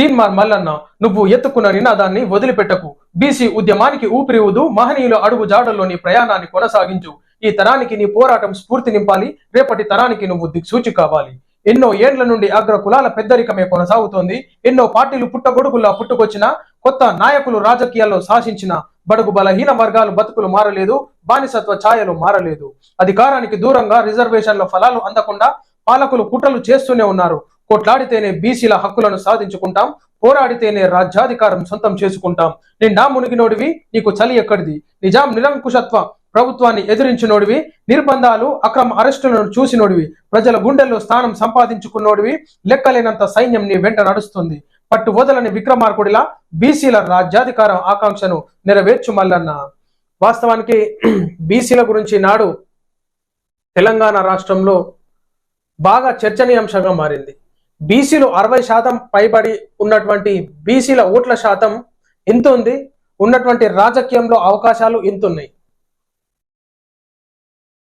తీన్మార్ మల్లన్న నువ్వు ఎత్తుకున్న నినాదాన్ని వదిలిపెట్టకు. బీసీ ఉద్యమానికి ఊపిరి ఊదు మహనీయుల అడుగు జాడల్లో నీ ప్రయాణాన్ని కొనసాగించు. ఈ తరానికి నీ పోరాటం స్ఫూర్తి నింపాలి రేపటి తరానికి నువ్వు దిక్సూచి కావాలి. ఎన్నో ఏండ్ల నుండి అగ్ర కులాల పెద్దరికమే కొనసాగుతోంది. ఎన్నో పార్టీలు పుట్టగొడుగుల్లా పుట్టుకొచ్చిన కొత్త నాయకులు రాజకీయాల్లో శాసించిన బడుగు బలహీన వర్గాలు బతుకులు మారలేదు బానిసత్వ ఛాయలు మారలేదు. అధికారానికి దూరంగా రిజర్వేషన్ల ఫలాలు అందకుండా పాలకులు కుట్రలు చేస్తూనే ఉన్నారు. కొట్లాడితేనే బీసీల హక్కులను సాధించుకుంటాం పోరాడితేనే రాజ్యాధికారం సొంతం చేసుకుంటాం. నిండా మునిగినోడివి నీకు చలి ఎక్కడిది? నిజాం నిరంకుశత్వ ప్రభుత్వాన్ని ఎదిరించినోడివి నిర్బంధాలు అక్రమ అరెస్టులను చూసినోడివి ప్రజల గుండెల్లో స్థానం సంపాదించుకున్నోడివి లెక్కలేనంత సైన్యం నీ వెంట నడుస్తుంది. పట్టు వదలని విక్రమార్కుడిలా బీసీల రాజ్యాధికారం ఆకాంక్షను నెరవేర్చు మల్లన్న. వాస్తవానికి బీసీల గురించి నాడు తెలంగాణ రాష్ట్రంలో బాగా చర్చనీయాంశంగా మారింది. బీసీలు అరవై శాతం పైబడి ఉన్నటువంటి బీసీల ఓట్ల శాతం ఎంత ఉంది ఉన్నటువంటి రాజకీయంలో అవకాశాలు ఎంతున్నాయి?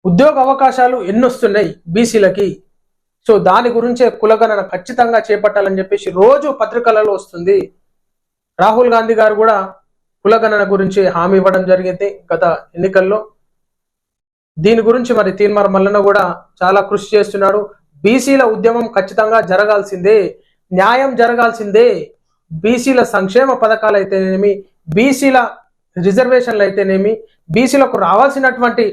ఉద్యోగ అవకాశాలు ఎన్నొస్తున్నాయి బీసీలకి? సో దాని గురించే కులగణన ఖచ్చితంగా చేపట్టాలని చెప్పేసి రోజు పత్రికలలో వస్తుంది. రాహుల్ గాంధీ గారు కూడా కులగణన గురించి హామీ ఇవ్వడం జరిగింది గత ఎన్నికల్లో. దీని గురించి మరి తీన్మార్ మల్లన్న కూడా చాలా కృషి చేస్తున్నాడు. బీసీల ఉద్యమం ఖచ్చితంగా జరగాల్సిందే న్యాయం జరగాల్సిందే. బీసీల సంక్షేమ పథకాలు అయితేనేమి బీసీల రిజర్వేషన్లు అయితేనేమి బీసీలకు రావాల్సినటువంటి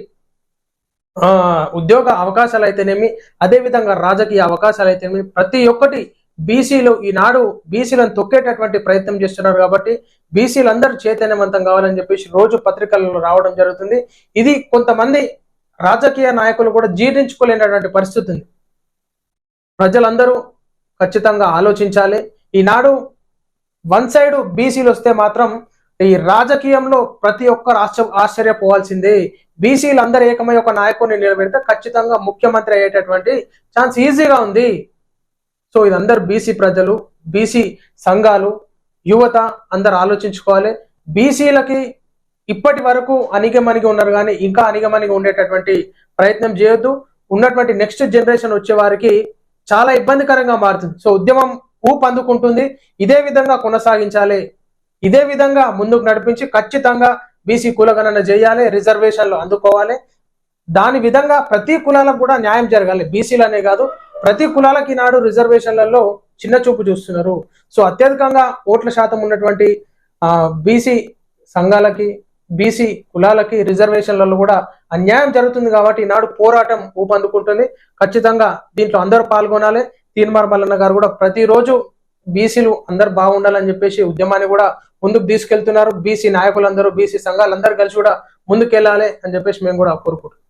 ఉద్యోగ అవకాశాలు అయితేనేమి అదేవిధంగా రాజకీయ అవకాశాలు అయితేనేమి ప్రతి ఒక్కటి బీసీలు ఈనాడు బీసీలను తొక్కేటటువంటి ప్రయత్నం చేస్తున్నారు కాబట్టి బీసీలందరూ చైతన్యవంతం కావాలని చెప్పేసి రోజు పత్రికలలో రావడం జరుగుతుంది. ఇది కొంతమంది రాజకీయ నాయకులు కూడా జీర్ణించుకోలేనటువంటి పరిస్థితి ఉంది ప్రజలందరూ ఖచ్చితంగా ఆలోచించాలి. ఈనాడు వన్ సైడ్ బీసీలు వస్తే మాత్రం ఈ రాజకీయంలో ప్రతి ఒక్క రాష్ట్ర ఆశ్చర్యపోవాల్సిందే. బీసీలు అందరూ ఏకమై ఒక నాయకుడిని నిలబెడితే ఖచ్చితంగా ముఖ్యమంత్రి అయ్యేటటువంటి ఛాన్స్ ఈజీగా ఉంది. సో ఇదందరు బీసీ ప్రజలు బీసీ సంఘాలు యువత అందరు ఆలోచించుకోవాలి. బీసీలకి ఇప్పటి వరకు అనిగమనిగి ఉన్నారు కానీ ఇంకా అనిగమనిగి ఉండేటటువంటి ప్రయత్నం చేయొద్దు. ఉన్నటువంటి నెక్స్ట్ జనరేషన్ వచ్చే వారికి చాలా ఇబ్బందికరంగా మారుతుంది. సో ఉద్యమం ఊపు అందుకుంటుంది ఇదే విధంగా కొనసాగించాలి. ఇదే విధంగా ముందుకు నడిపించి ఖచ్చితంగా బీసీ కులగణన చేయాలి రిజర్వేషన్లు అందుకోవాలి. దాని విధంగా ప్రతి కులాలకు కూడా న్యాయం జరగాలి. బీసీలనే కాదు ప్రతి కులాలకి నాడు రిజర్వేషన్లలో చిన్న చూపు చూస్తున్నారు. సో అత్యధికంగా ఓట్ల శాతం ఉన్నటువంటి బీసీ సంఘాలకి బీసీ కులాలకి రిజర్వేషన్లలో కూడా అన్యాయం జరుగుతుంది కాబట్టి ఈనాడు పోరాటం ఊపందుకుంటుంది. ఖచ్చితంగా దీంట్లో అందరూ పాల్గొనాలి. తీన్మార్ మల్లన్న గారు కూడా ప్రతిరోజు బీసీలు అందరు బాగుండాలని చెప్పేసి ఉద్యమాన్ని కూడా ముందుకు తీసుకెళ్తున్నారు. బీసీ నాయకులందరూ బీసీ సంఘాలందరూ కలిసి కూడా ముందుకెళ్ళాలి అని చెప్పేసి మేము కూడా కోరుకుంటున్నాం.